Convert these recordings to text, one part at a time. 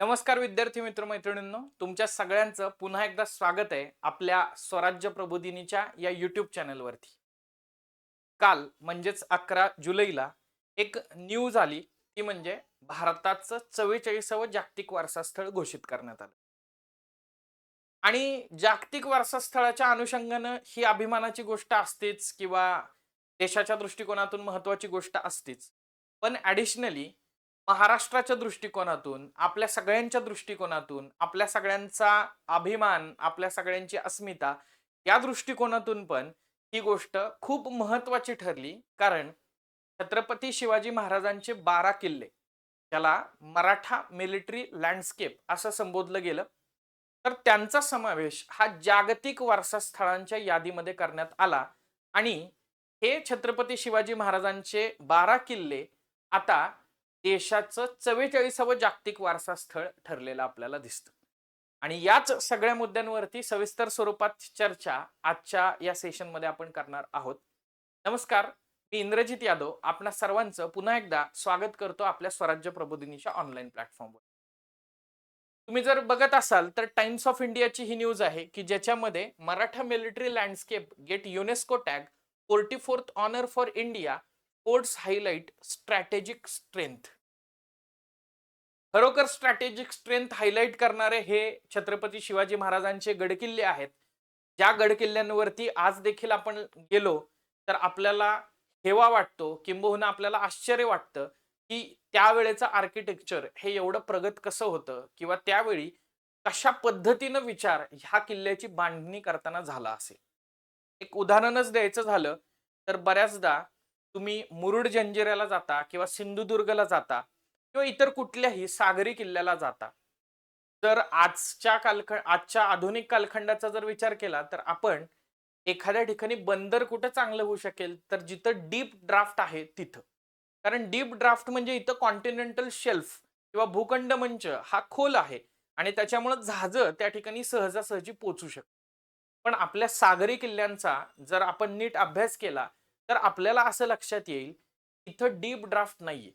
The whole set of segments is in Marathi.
नमस्कार विद्यार्थी मित्र मैत्रिणींनो तुमच्या सगळ्यांचं पुन्हा एकदा स्वागत आहे आपल्या स्वराज्य प्रबोधिनीच्या या युट्यूब चॅनलवरती काल म्हणजेच अकरा जुलैला एक न्यूज आली ती म्हणजे भारताचं चव्वेचाळीसावं जागतिक वारसा स्थळ घोषित करण्यात आलं. आणि जागतिक वारसा स्थळाच्या अनुषंगानं ही अभिमानाची गोष्ट असतेच किंवा देशाच्या दृष्टिकोनातून महत्वाची गोष्ट असतेच. पण ॲडिशनली महाराष्ट्राच्या दृष्टिकोनातून आपल्या सगळ्यांच्या दृष्टिकोनातून आपल्या सगळ्यांचा अभिमान आपल्या सगळ्यांची अस्मिता या दृष्टिकोनातून पण ही गोष्ट खूप महत्वाची ठरली. कारण छत्रपती शिवाजी महाराजांचे बारा किल्ले त्याला मराठा मिलिटरी लँडस्केप असं संबोधलं गेलं. तर त्यांचा समावेश हा जागतिक वारसा स्थळांच्या यादीमध्ये करण्यात आला आणि हे छत्रपती शिवाजी महाराजांचे बारा किल्ले आता देशाचं चव्वेचाळीसावं जागतिक वारसा स्थळ ठरलेलं आपल्याला दिसतं. आणि याच सगळ्या मुद्द्यांवरती सविस्तर स्वरूपात चर्चा आजच्या या सेशनमध्ये आपण करणार आहोत. नमस्कार मी इंद्रजित यादव आपणा सर्वांचं पुन्हा एकदा स्वागत करतो आपल्या स्वराज्य प्रबोधिनीच्या ऑनलाईन प्लॅटफॉर्मवर. तुम्ही जर बघत असाल तर टाइम्स ऑफ इंडियाची ही न्यूज आहे की ज्याच्यामध्ये Maratha military landscape get UNESCO tag forty fourth honour for India codes highlight strategic strength. खरोखर स्ट्रॅटेजिक स्ट्रेंथ हायलाइट करणारे हे छत्रपती शिवाजी महाराजांचे गडकिल्ले आहेत. ज्या गडकिल्ल्यांवरती आज देखील आपण गेलो तर आपल्याला हेवा वाटतो किंबहुना आपल्याला आश्चर्य वाटतं की त्यावेळेचं आर्किटेक्चर हे एवढं प्रगत कसं होतं किंवा त्यावेळी कशा पद्धतीनं विचार ह्या किल्ल्याची बांधणी करताना झाला असेल? एक उदाहरणच द्यायचं झालं तर बऱ्याचदा तुम्ही मुरुड जंजिऱ्याला जाता किंवा सिंधुदुर्गला जाता किंवा इतर कुठल्याही सागरी किल्ल्याला जाता. तर आजच्या कालखंड आजच्या आधुनिक कालखंडाचा जर विचार केला तर आपण एखाद्या ठिकाणी बंदर कुठं चांगलं होऊ शकेल तर जिथं डीप ड्राफ्ट आहे तिथं. कारण डीप ड्राफ्ट म्हणजे इथं कॉन्टिनेंटल शेल्फ किंवा भूखंड मंच हा खोल आहे आणि त्याच्यामुळे जहाजं त्या ठिकाणी सहजासहजी पोचू शकतात. पण आपल्या सागरी किल्ल्यांचा जर आपण नीट अभ्यास केला तर आपल्याला असं लक्षात येईल इथं डीप ड्राफ्ट नाहीये.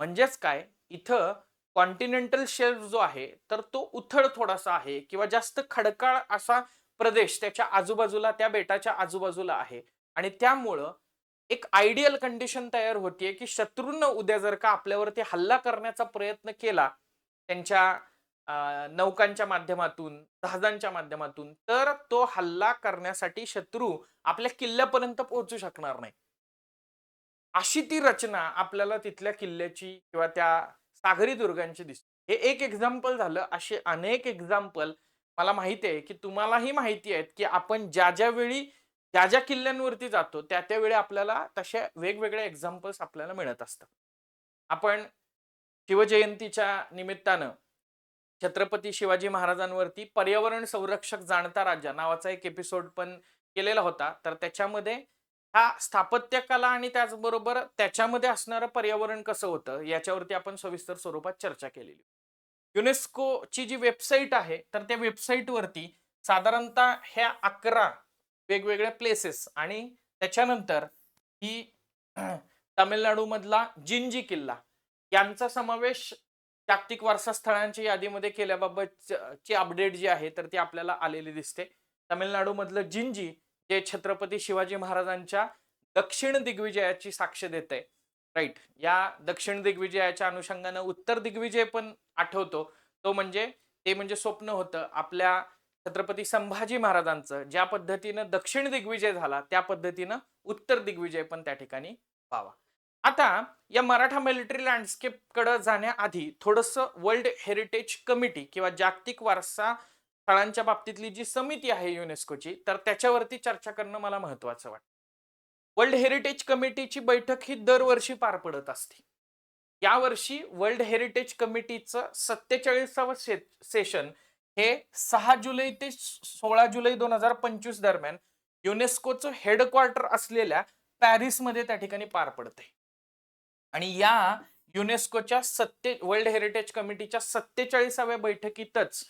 म्हणजेच काय? इथं कॉन्टिनेंटल शेल्फ जो आहे तर तो उथळ थोडासा आहे किंवा जास्त खडकाळ असा प्रदेश त्याच्या आजूबाजूला त्या बेटाच्या आजूबाजूला आहे. आणि त्यामुळं एक आयडियल कंडिशन तयार होतीये की शत्रूंना उद्या जर का आपल्यावरती हल्ला करण्याचा प्रयत्न केला त्यांच्या नौकांच्या माध्यमातून जहाजांच्या माध्यमातून तर तो हल्ला करण्यासाठी शत्रू आपल्या किल्ल्यापर्यंत पोहोचू शकणार नाही. अशी ती रचना आपल्याला तिथल्या किल्ल्याची किंवा त्या सागरी दुर्गांची दिसते. हे एक एक्झाम्पल झालं. असे अनेक एक्झाम्पल मला माहिती आहे की तुम्हालाही माहिती आहेत की आपण ज्या ज्या वेळी ज्या ज्या किल्ल्यांवरती जातो त्या त्यावेळी आपल्याला तशा वेगवेगळ्या एक्झाम्पल्स आपल्याला मिळत असतात. आपण शिवजयंतीच्या निमित्तानं छत्रपती शिवाजी महाराजांवरती पर्यावरण संरक्षक जाणता राजा नावाचा एक एपिसोड पण केलेला होता. तर त्याच्यामध्ये हा स्थापत्य कला आणि त्याचबरोबर त्याच्यामध्ये असणारं पर्यावरण कसं होतं याच्यावरती आपण सविस्तर स्वरूपात चर्चा केलेली. युनेस्कोची जी वेबसाईट आहे तर त्या वेबसाईटवरती साधारणतः ह्या अकरा वेगवेगळ्या प्लेसेस आणि त्याच्यानंतर ही तामिळनाडूमधला जिंजी किल्ला यांचा समावेश जागतिक वारसा स्थळांच्या यादीमध्ये केल्याबाबत ची अपडेट जी आहे तर ती आपल्याला आलेली दिसते. तामिळनाडूमधलं जिंजी जे छत्रपती शिवाजी महाराजांच्या दक्षिण दिग्विजयाची साक्ष देत आहे राईट या दक्षिण दिग्विजयाच्या अनुषंगानं उत्तर दिग्विजय पण आठवतो. तो म्हणजे ते म्हणजे स्वप्न होतं. आपल्या छत्रपती संभाजी महाराजांचं ज्या पद्धतीनं दक्षिण दिग्विजय झाला त्या पद्धतीनं उत्तर दिग्विजय पण त्या ठिकाणी व्हावा. आता या मराठा मिलिटरी लँडस्केपकडे जाण्याआधी थोडस वर्ल्ड हेरिटेज कमिटी किंवा जागतिक वारसा स्थळांच्या बाबतीतली जी समिती आहे युनेस्कोची तर त्याच्यावरती चर्चा करणं मला महत्वाचं वाटतं. वर्ल्ड हेरिटेज कमिटीची बैठक ही दरवर्षी पार पडत असते. यावर्षी वर्ल्ड हेरिटेज कमिटीचं सत्तेचाळीसावं से सेशन हे सहा जुलै ते सोळा जुलै दोन हजार पंचवीस दरम्यान युनेस्कोचं हेडक्वार्टर असलेल्या पॅरिसमध्ये त्या ठिकाणी पार पडते आणि या युनेस्कोच्या सत्ते वर्ल्ड हेरिटेज कमिटीच्या सत्तेचाळीसाव्या बैठकीतच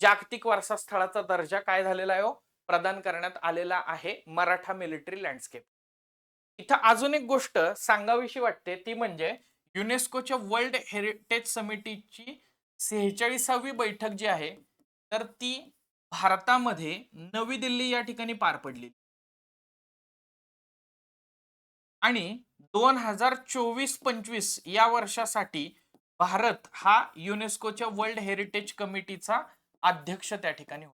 जागतिक वारसा स्थळाचा दर्जा काय झालेला आहे हो? प्रदान करण्यात आलेला आहे मराठा मिलिटरी लँडस्केप इथं अजून एक गोष्ट सांगावीशी वाटते ती म्हणजे युनेस्कोच्या वर्ल्ड हेरिटेज समितीची सेहेचाळीसावी बैठक जी आहे तर ती भारतामध्ये नवी दिल्ली या ठिकाणी पार पडली. आणि दोन हजार चोवीस पंचवीस या वर्षासाठी भारत हा युनेस्कोच्या वर्ल्ड हेरिटेज कमिटीचा अध्यक्ष त्या ठिकाणी होता.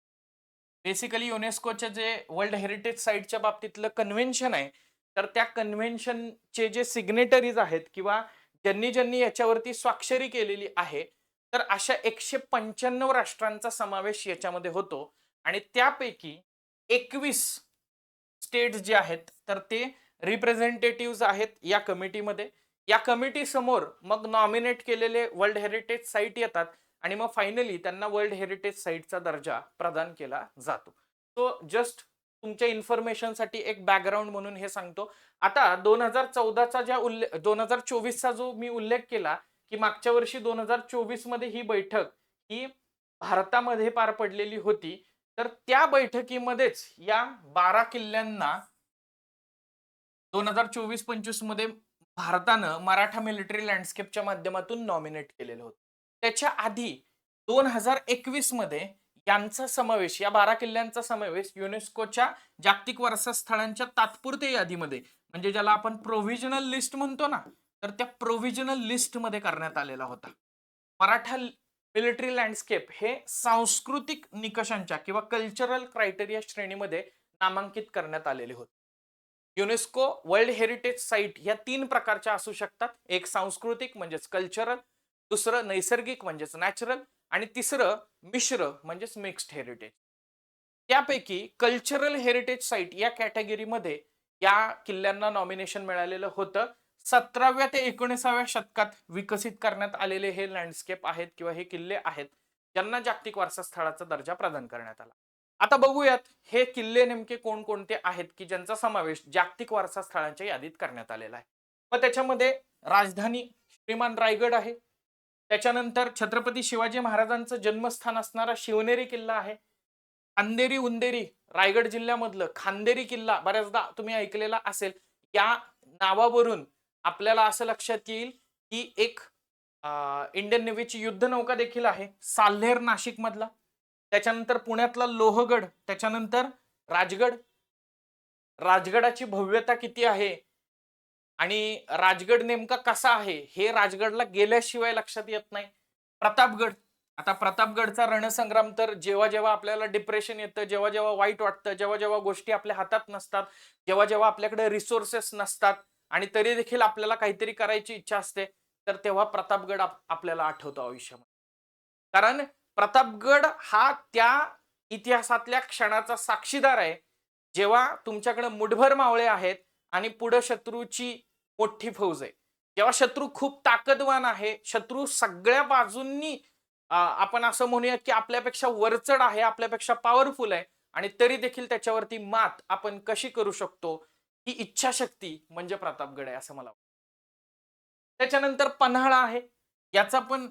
बेसिकली युनेस्कोचे जे वर्ल्ड हेरिटेज साईटच्या बाबतीतलं कन्व्हेन्शन आहे तर त्या कन्व्हेन्शनचे जे सिग्नेटरीज आहेत किंवा ज्यांनी ज्यांनी याच्यावरती स्वाक्षरी केलेली आहे तर अशा एकशे पंच्याण्णव राष्ट्रांचा समावेश याच्यामध्ये होतो. आणि त्यापैकी एकवीस स्टेट्स जे आहेत तर ते रिप्रेझेंटेटिव्ह आहेत या कमिटीमध्ये या कमिटी समोर मग नॉमिनेट केलेले वर्ल्ड हेरिटेज साईट येतात आणि मग फायनली त्यांना वर्ल्ड हेरिटेज साईटचा दर्जा प्रदान केला जातो. सो जस्ट तुमच्या इन्फॉर्मेशनसाठी एक बॅकग्राऊंड म्हणून हे सांगतो. आता दोन हजार चौदाचा ज्या उल्लेख दोन हजार चोवीसचा जो मी उल्लेख केला की मागच्या वर्षी दोन हजार चोवीसमध्ये ही बैठक ही भारतामध्ये पार पडलेली होती. तर त्या बैठकीमध्येच या बारा किल्ल्यांना दोन हजार चोवीस पंचवीसमध्ये भारतानं मराठा मिलिटरी लँडस्केपच्या माध्यमातून नॉमिनेट केलेलं होतं. त्याच्या आधी दोन हजार एकवीसमध्ये यांचा समावेश या बारा किल्ल्यांचा समावेश युनेस्कोच्या जागतिक वारसा स्थळांच्या तात्पुरत्या यादीमध्ये म्हणजे ज्याला आपण प्रोव्हिजनल लिस्ट म्हणतो ना तर त्या प्रोव्हिजनल लिस्टमध्ये करण्यात आलेला होता. मराठा मिलिटरी लँडस्केप हे सांस्कृतिक निकषांच्या किंवा कल्चरल क्रायटेरिया श्रेणीमध्ये नामांकित करण्यात आलेले होते. युनेस्को वर्ल्ड हेरिटेज साईट या तीन प्रकारच्या असू शकतात. एक सांस्कृतिक म्हणजेच कल्चरल दुसरं नैसर्गिक म्हणजेच नॅचरल आणि तिसरं मिश्र म्हणजेच मिक्स्ड हेरिटेज त्यापैकी कल्चरल हेरिटेज साईट या कॅटेगरीमध्ये या किल्ल्यांना नॉमिनेशन मिळालेलं होतं. सतराव्या ते एकोणीसाव्या शतकात विकसित करण्यात आलेले हे लँडस्केप आहेत किंवा हे किल्ले आहेत ज्यांना जागतिक वारसा स्थळाचा दर्जा प्रदान करण्यात आला. आता बघूयात हे किल्ले नेमके कोणकोणते आहेत की ज्यांचा समावेश जागतिक वारसा स्थळांच्या यादीत करण्यात आलेला आहे? मग त्याच्यामध्ये राजधानी श्रीमान रायगड आहे. त्याच्यानंतर छत्रपती शिवाजी महाराजांचं जन्मस्थान असणारा शिवनेरी किल्ला आहे. खांदेरी उंदेरी रायगड जिल्ह्यामधलं खांदेरी किल्ला बऱ्याचदा तुम्ही ऐकलेला असेल. या नावावरून आपल्याला असं लक्षात येईल की एक इंडियन नेव्हीची युद्ध नौका देखील आहे साल्हेर नाशिक मधला त्याच्यानंतर पुण्यातला लोहगड त्याच्यानंतर राजगड. राजगडाची भव्यता किती आहे? आणि राजगड नेमका कसा आहे? हे राजगडला गेल्याशिवाय लक्षात येत नाही. प्रतापगड. आता प्रतापगडचा रणसंग्राम तर जेव्हा जेव्हा आपल्याला डिप्रेशन येतं जेव्हा जेव्हा वाईट वाटतं जेव्हा जेव्हा गोष्टी आपल्या हातात नसतात जेव्हा जेव्हा आपल्याकडे रिसोर्सेस नसतात आणि तरी देखील आपल्याला काहीतरी करायची इच्छा असते तर तेव्हा प्रतापगड आपल्याला आठवतो आयुष्यामध्ये. कारण प्रतापगड हा त्या इतिहासातल्या क्षणाचा साक्षीदार आहे. जेव्हा तुमच्याकडे मुठभर मावळे आहेत आणि पुढे शत्रूची मोठी फौज आहे. जेव्हा शत्रू खूप ताकदवान आहे. शत्रू सगळ्या बाजूंनी आपण असं म्हणूया की आपल्यापेक्षा वरचढ आहे आपल्यापेक्षा पॉवरफुल आहे. आणि तरी देखील त्याच्यावरती मात आपण कशी करू शकतो ही इच्छाशक्ती म्हणजे प्रतापगड आहे असं मला वाटतं. त्याच्यानंतर पन्हाळा आहे. याचा पण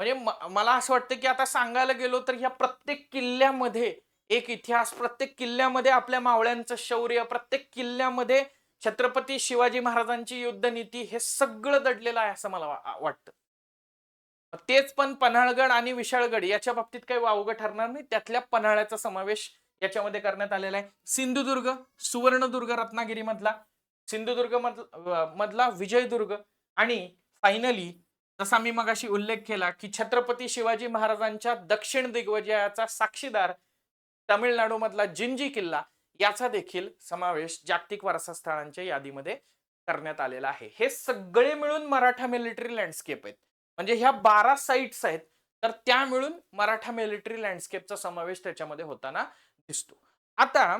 म्हणजे मला असं वाटतं की आता सांगायला गेलो तर ह्या प्रत्येक किल्ल्यामध्ये एक इतिहास प्रत्येक किल्ल्यामध्ये आपल्या मावळ्यांचं शौर्य प्रत्येक किल्ल्यामध्ये छत्रपती शिवाजी महाराजांची युद्धनीती हे सगळं दडलेलं आहे असं मला वाटतं. तेच पण पन्हाळगड आणि विशाळगड याच्या बाबतीत काही वावगं ठरणार नाही. त्यातल्या पन्हाळ्याचा समावेश याच्यामध्ये करण्यात आलेला आहे. सिंधुदुर्ग सुवर्णदुर्ग रत्नागिरी मधला सिंधुदुर्ग मधला विजयदुर्ग आणि फायनली जसा मी मगाशी उल्लेख केला की छत्रपती शिवाजी महाराजांच्या दक्षिण दिग्विजयाचा साक्षीदार तमिळनाडू मधला जिंजी किल्ला याचा देखील समावेश जागतिक वारसा स्थळांच्या यादीमध्ये करण्यात आलेला आहे. हे सगळे मिळून मराठा मिलिटरी लँडस्केप आहेत. म्हणजे ह्या बारा साईट्स आहेत तर त्या मिळून मराठा मिलिटरी लँडस्केपचा समावेश त्याच्यामध्ये होताना दिसतो. आता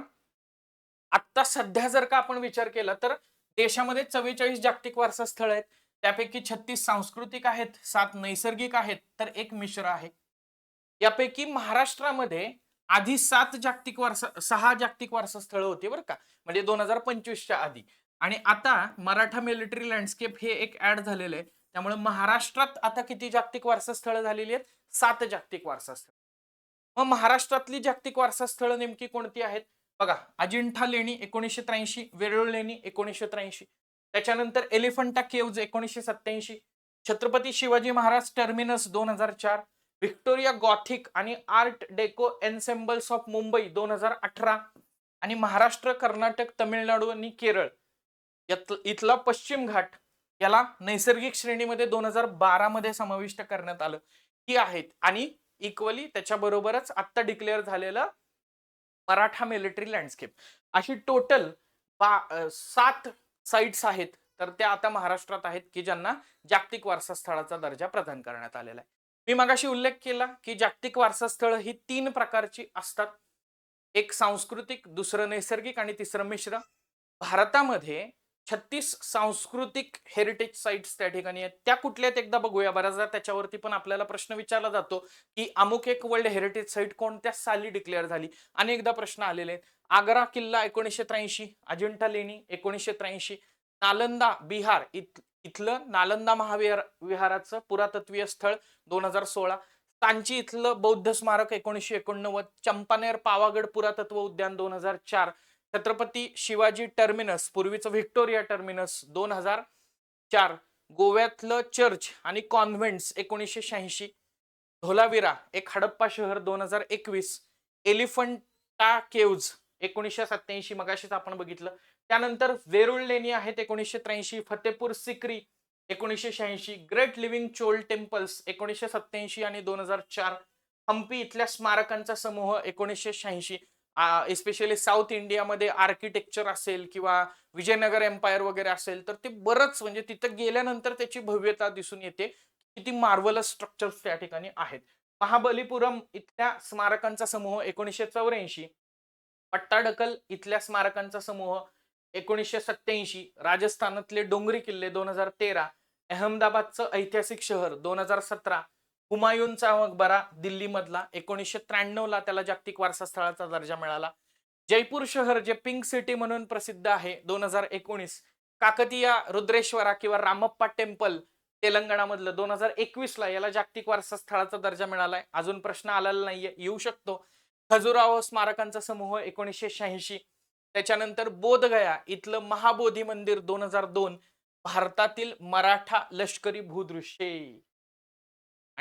आत्ता सध्या जर का आपण विचार केला तर देशामध्ये चव्वेचाळीस जागतिक वारसा स्थळ आहेत. त्यापैकी छत्तीस सांस्कृतिक आहेत सात नैसर्गिक आहेत तर एक मिश्र आहे. यापैकी महाराष्ट्रामध्ये आधी सात जागतिक वारसा सहा जागतिक वारसा स्थळ होती बरं का म्हणजे दोन हजार पंचवीसच्या आधी. आणि आता मराठा मिलिटरी लँडस्केप हे एक ऍड झालेलं आहे. त्यामुळे महाराष्ट्रात आता किती जागतिक वारसा स्थळं झालेली आहेत? सात जागतिक वारसा स्थळ मग महाराष्ट्रातली जागतिक वारसा स्थळं नेमकी कोणती आहेत? बघा अजिंठा लेणी एकोणीसशे त्र्याऐंशी वेरूळ लेणी एकोणीसशे त्र्याऐंशी. त्याच्यानंतर एलिफंटा केव्ज एकोणीसशे सत्याऐंशी छत्रपती शिवाजी महाराज टर्मिनस दोन हजार चार व्हिक्टोरिया गॉथिक आणि art deco ensembles of Mumbai दोन हजार अठरा आणि महाराष्ट्र कर्नाटक तमिळनाडू आणि केरळ. यात इथला पश्चिम घाट याला नैसर्गिक श्रेणीमध्ये दोन हजार बारा मध्ये समाविष्ट करण्यात आलं. ही आहेत. आणि इक्वली त्याच्याबरोबरच आत्ता डिक्लेअर झालेलं मराठा मिलिटरी लँडस्केप अशी टोटल बा सात साईट्स आहेत तर त्या आता महाराष्ट्रात आहेत की ज्यांना जागतिक वारसा स्थळाचा दर्जा प्रदान करण्यात आलेला आहे. मी मगाशी उल्लेख केला की जागतिक वारसा स्थळ ही तीन प्रकारची असतात. एक सांस्कृतिक दुसरं नैसर्गिक आणि तिसरं मिश्र. भारतामध्ये छत्तीस सांस्कृतिक हेरिटेज साईट्स त्या ठिकाणी आहेत. त्या कुठल्या एकदा बघूया. बऱ्याचदा त्याच्यावरती पण आपल्याला प्रश्न विचारला जातो की अमुक एक वर्ल्ड हेरिटेज साईट कोणत्या साली डिक्लेअर झाली? अनेकदा प्रश्न आलेले आहेत. आग्रा किल्ला एकोणीसशे त्र्याऐंशी अजिंठा लेणी एकोणीसशे त्र्याऐंशी नालंदा बिहार इथ इथलं नालंदा महाविहार विहाराचं पुरातत्वीय स्थळ दोन हजार सोळा सांची इथलं बौद्ध स्मारक एकोणीसशे एकोणनव्वद चंपानेर पावागड पुरातत्व उद्यान दोन हजार चार छत्रपती शिवाजी टर्मिनस पूर्वीचं व्हिक्टोरिया टर्मिनस दोन हजार चार. गोव्यातलं चर्च आणि कॉन्व्हेंट्स एकोणीसशे शहाऐंशी. धोलावीरा एक हडप्पा शहर दोन हजार एकवीस. एलिफंटा केव्ज एकोणीसशे सत्याऐंशी मगाशीच आपण बघितलं. त्यानंतर वेरुळ लेणी आहेत एकोणीसशे त्र्याऐंशी. फतेपूर सिक्री एकोणीसशे शहाऐंशी. ग्रेट लिव्हिंग चोल टेम्पल्स एकोणीसशे सत्याऐंशी आणि दोन हजार चार. हम्पी इथल्या स्मारकांचा समूह एकोणीसशे शहाऐंशी. एस्पेशली साऊथ इंडियामध्ये आर्किटेक्चर असेल किंवा विजयनगर एम्पायर वगैरे असेल तर ते बरंच म्हणजे तिथं गेल्यानंतर त्याची भव्यता दिसून येते. किती मार्वलस स्ट्रक्चर्स त्या ठिकाणी आहेत. महाबलीपुरम इथल्या स्मारकांचा समूह एकोणीसशे चौऱ्याऐंशी पट्टाडकल इथल्या स्मारकांचा समूह एकोणीसशे सत्याऐंशी राजस्थानातले डोंगरी किल्ले दोन हजार तेरा अहमदाबादचं ऐतिहासिक शहर दोन हजार सतरा हुमायूनचा मकबरा दिल्लीमधला. एकोणीसशे त्र्याण्णवला त्याला जागतिक वारसा स्थळाचा दर्जा मिळाला. जयपूर शहर जे पिंक सिटी म्हणून प्रसिद्ध आहे दोन हजार एकोणीस. काकतिया रुद्रेश्वरा किंवा रामप्पा टेम्पल तेलंगणामधलं. दोन हजार एकवीसला याला जागतिक वारसा स्थळाचा दर्जा मिळालाय. अजून प्रश्न आलेला नाहीये येऊ शकतो. खजुराहो स्मारकांचा समूह एकोणीसशे शहाऐंशी. त्याच्यानंतर बोधगया इथलं महाबोधी मंदिर दोन हजार दोन. भारतातील मराठा लष्करी भूदृश्ये.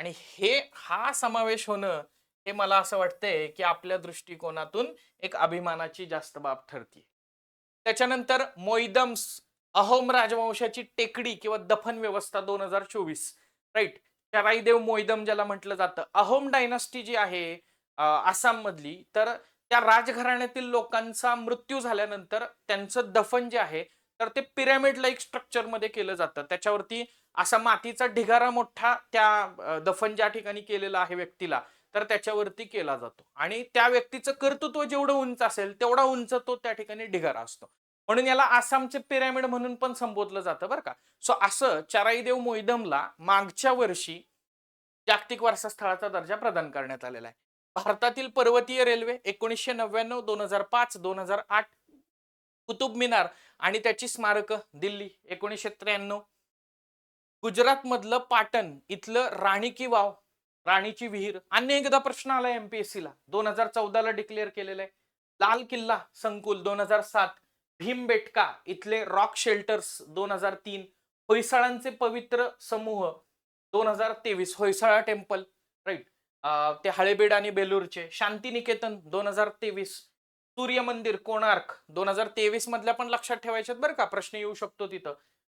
आणि हे हा समावेश होणं हे मला असं वाटतंय की आपल्या दृष्टिकोनातून एक अभिमानाची जास्त बाब ठरते त्याच्यानंतर मोईदम्स अहोम राजवंशाची टेकडी किंवा दफन व्यवस्था दोन हजार चोवीस राईट चराईदेव मोईदम ज्याला म्हटलं जातं. अहोम डायनास्टी जी आहे आसाम मधली तर त्या राजघराण्यातील लोकांचा मृत्यू झाल्यानंतर त्यांचं दफन जे आहे तर ते पिरॅमिड लाईक स्ट्रक्चरमध्ये केलं जातं. त्याच्यावरती असा मातीचा ढिगारा मोठा त्या दफन ज्या ठिकाणी केलेला आहे व्यक्तीला तर त्याच्यावरती केला जातो. आणि त्या व्यक्तीचं कर्तृत्व जेवढं उंच असेल तेवढा उंच तो त्या ठिकाणी ढिगारा असतो. म्हणून याला आसामचे पिरॅमिड म्हणून पण संबोधलं जातं बरं का. सो असं चराईदेव मोईदमला मागच्या वर्षी जागतिक वारसा स्थळाचा दर्जा प्रदान करण्यात आलेला आहे. भारतातील पर्वतीय रेल्वे एकोणीसशे नव्याण्णव दोन हजार पाच दोन हजार आठ कुतुब मिनार आणि त्याची स्मारकं दिल्ली एकोणीसशे त्र्याण्णव. गुजरात मधलं पाटण इथलं राणी की वाव राणीची विहीर. अनेकदा प्रश्न आला एमपीएससी ला. दोन हजार चौदाला डिक्लेअर केलेलं आहे लाल किल्ला संकुल दोन हजार सात. भीमबेटका इथले रॉक शेल्टर्स दोन हजार तीन. होयसाळांचे पवित्र समूह दोन हजार तेवीस. होयसाळा टेम्पल राईट ते हळेबीड आणि बेलूरचे. शांतिनिकेतन दोन हजार तेवीस. सूर्य मंदिर कोणार्क? दोन हजार तेवीस मधल्या पण लक्षात ठेवायच्यात बरं का प्रश्न येऊ शकतो तिथं.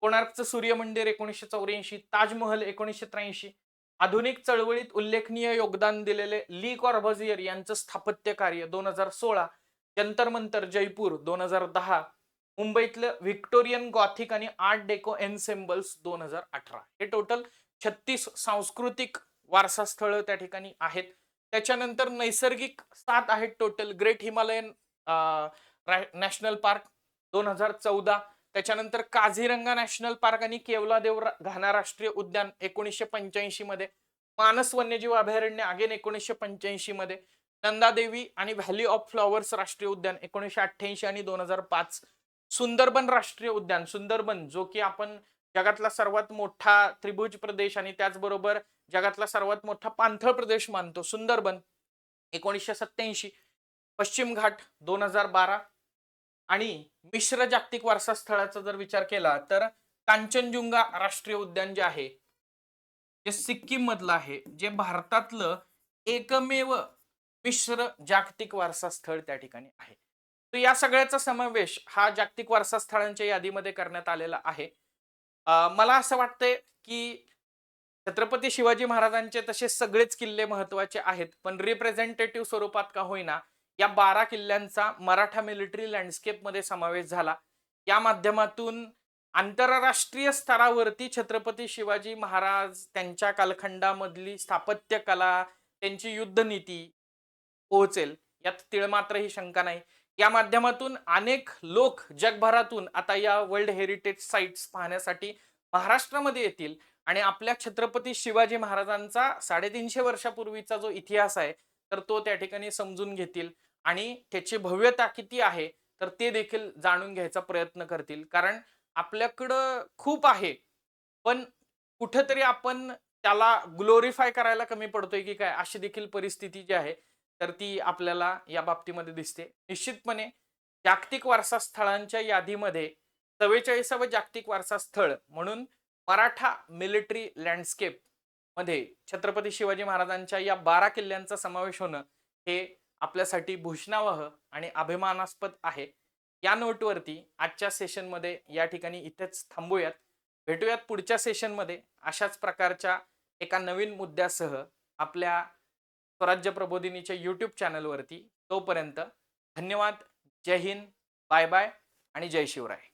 कोणार्कचं सूर्य मंदिर एकोणीसशे चौऱ्याऐंशी ताजमहल एकोणीसशे त्र्याऐंशी. आधुनिक चळवळीत उल्लेखनीय योगदान दिलेले ली कॉर्बझियर यांचं स्थापत्य कार्य दोन हजार सोळा जंतर मंतर जयपूर दोन हजार दहा मुंबईतलं व्हिक्टोरियन गॉथिक आणि आर्ट डेको एन्सेम्बल्स दोन हजार अठरा. हे टोटल छत्तीस सांस्कृतिक वारसा स्थळं त्या ठिकाणी आहेत. त्याच्यानंतर नैसर्गिक सात आहेत total. Great Himalayan national park दोन हजार चौदा. त्याच्यानंतर काझीरंगा नॅशनल पार्क आणि केवलादेव घाना राष्ट्रीय उद्यान एकोणीसशे पंच्याऐंशी मध्ये. मानस वन्यजीव अभयारण्य अगेन एकोणीसशे पंच्याऐंशी मध्ये. नंदादेवी आणि व्हॅली ऑफ फ्लॉवर्स राष्ट्रीय उद्यान एकोणीसशे अठ्ठ्याऐंशी आणि दोन हजार पाच. सुंदरबन राष्ट्रीय उद्यान सुंदरबन जो की आपण जगातला सर्वात मोठा त्रिभुज प्रदेश आणि त्याचबरोबर जगातला सर्वात मोठा पाणथळ प्रदेश मानतो सुंदरबन एकोणीसशे सत्याऐंशी पश्चिम घाट दोन हजार बारा आणि मिश्र जागतिक वारसा स्थळाचा जर विचार केला तर कांचनजुंगा राष्ट्रीय उद्यान जे आहे जे सिक्कीम मधलं आहे जे भारतातलं एकमेव मिश्र जागतिक वारसा स्थळ त्या ठिकाणी आहे. तर या सगळ्याचा समावेश हा जागतिक वारसा स्थळांच्या यादीमध्ये करण्यात आलेला आहे. मला असं वाटतंय की छत्रपती शिवाजी महाराजांचे तसे सगळेच किल्ले महत्त्वाचे आहेत पण रिप्रेझेंटेटिव्ह स्वरूपात का होईना या बारा किल्ल्यांचा मराठा मिलिटरी लँडस्केपमध्ये समावेश झाला. या माध्यमातून आंतरराष्ट्रीय स्तरावरती छत्रपती शिवाजी महाराज त्यांच्या कालखंडामधली स्थापत्य कला त्यांची युद्धनीती पोहोचेल यात तिळमात्र ही शंका नाही. या माध्यमातून अनेक लोक जगभरातून आता या वर्ल्ड हेरिटेज साईट्स पाहण्यासाठी महाराष्ट्रामध्ये येतील आणि आपल्या छत्रपती शिवाजी महाराजांचा साडेतीनशे वर्षापूर्वीचा जो इतिहास आहे तर तो त्या ठिकाणी समजून घेतील. आणि त्याची भव्यता किती आहे तर ते देखील जाणून घ्यायचा प्रयत्न करतील. कारण आपल्याकडं खूप आहे पण कुठेतरी आपण त्याला ग्लोरीफाय करायला कमी पडतोय की काय अशी देखील परिस्थिती जी आहे तर ती आपल्याला या बाबतीमध्ये दिसते. निश्चितपणे जागतिक वारसा स्थळांच्या यादीमध्ये चव्वेचाळीसावं जागतिक वारसा स्थळ म्हणून मराठा मिलिटरी लँडस्केपमध्ये छत्रपती शिवाजी महाराजांच्या या बारा किल्ल्यांचा समावेश होणं हे आपल्यासाठी भूषणावह आणि अभिमानास्पद आहे. या नोटवरती आजच्या सेशनमध्ये या ठिकाणी इथेच थांबूयात. भेटूयात पुढच्या सेशनमध्ये अशाच प्रकारच्या एका नवीन मुद्द्यासह आपल्या स्वराज्य प्रबोधिनीच्या यूट्यूब चॅनलवरती तोपर्यंत धन्यवाद. जय हिंद. बाय बाय आणि जय शिवराय.